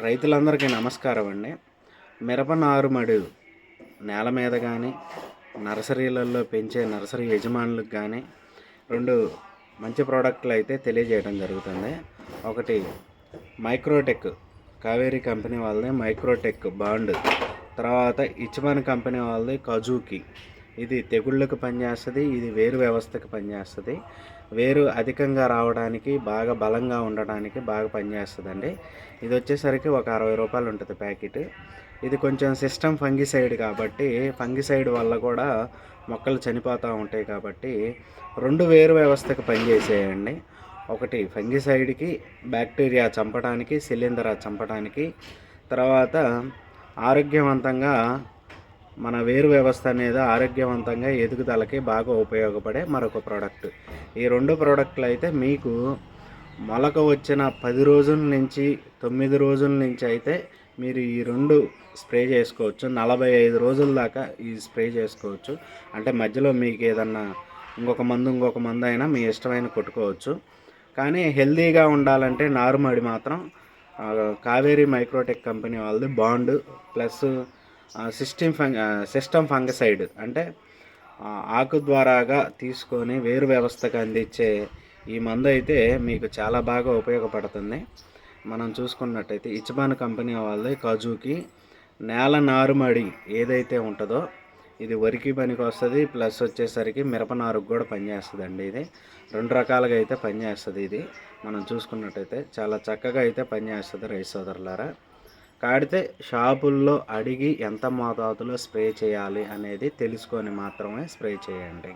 రైతులందరికీ నమస్కారం అండి. మిరప నారుమడి నేల మీద కానీ నర్సరీలలో పెంచే నర్సరీ యజమానులకు కానీ రెండు మంచి ప్రోడక్ట్లు అయితే తెలియజేయడం జరుగుతుంది. ఒకటి మైక్రోటెక్ కావేరీ కంపెనీ వాళ్ళది. Microtech bond. తర్వాత ఇచ్మన్ కంపెనీ వాళ్ళది. కజూకి. ఇది తెగుళ్ళకు పనిచేస్తుంది ఇది వేరు వ్యవస్థకు పనిచేస్తుంది. వేరు అధికంగా రావడానికి బాగా బలంగా ఉండడానికి బాగా పనిచేస్తుందండి. ఇది వచ్చేసరికి ఒక అరవై రూపాయలు ఉంటుంది ప్యాకెట్. ఇది కొంచెం సిస్టమ్ ఫంగిసైడ్ కాబట్టి ఫంగిసైడ్ వల్ల కూడా మొక్కలు చనిపోతూ ఉంటాయి కాబట్టి రెండు వేరు వ్యవస్థకు పనిచేసేయండి. ఒకటి ఫంగిసైడ్కి బ్యాక్టీరియా చంపడానికి శిలీంధ్ర చంపడానికి తర్వాత ఆరోగ్యవంతంగా మన వేరు వ్యవస్థ అనేది ఆరోగ్యవంతంగా ఎదుగుదలకి బాగా ఉపయోగపడే మరొక ప్రోడక్ట్ ఈ రెండు ప్రోడక్ట్లు అయితే మీకు మొలక వచ్చిన పది రోజుల నుంచి తొమ్మిది రోజుల నుంచి అయితే మీరు ఈ రెండు స్ప్రే చేసుకోవచ్చు. నలభై ఐదు రోజుల దాకా ఈ స్ప్రే చేసుకోవచ్చు. అంటే మధ్యలో మీకు ఏదన్నా ఇంకొక మందు ఇంకొక మందు అయినా మీ ఇష్టమైన కొట్టుకోవచ్చు. కానీ హెల్తీగా ఉండాలంటే నారుమడి మాత్రం కావేరీ మైక్రోటెక్ కంపెనీ వాళ్ళది బాండ్ ప్లస్ సిస్టమ్ ఫంగ సిస్టమ్ ఫంగసైడ్ అంటే ఆకు ద్వారాగా తీసుకొని వేరు వ్యవస్థకు అందించే ఈ మందు అయితే మీకు చాలా బాగా ఉపయోగపడుతుంది. మనం చూసుకున్నట్టయితే ఇచ్బాన్ కంపెనీ వాళ్ళది కాజుకి నేల నారుమడి ఏదైతే ఉంటుందో ఇది వరికి పనికి వస్తుంది ప్లస్ వచ్చేసరికి మిరప నారుకు కూడా అండి ఇది. రెండు రకాలుగా అయితే పనిచేస్తుంది ఇది. మనం చూసుకున్నట్టయితే చాలా చక్కగా అయితే పనిచేస్తుంది రైస్ సోదరులారా. కాడితే షాపుల్లో అడిగి ఎంత మోతాదులో స్ప్రే చేయాలి అనేది తెలుసుకొని మాత్రమే స్ప్రే చేయండి.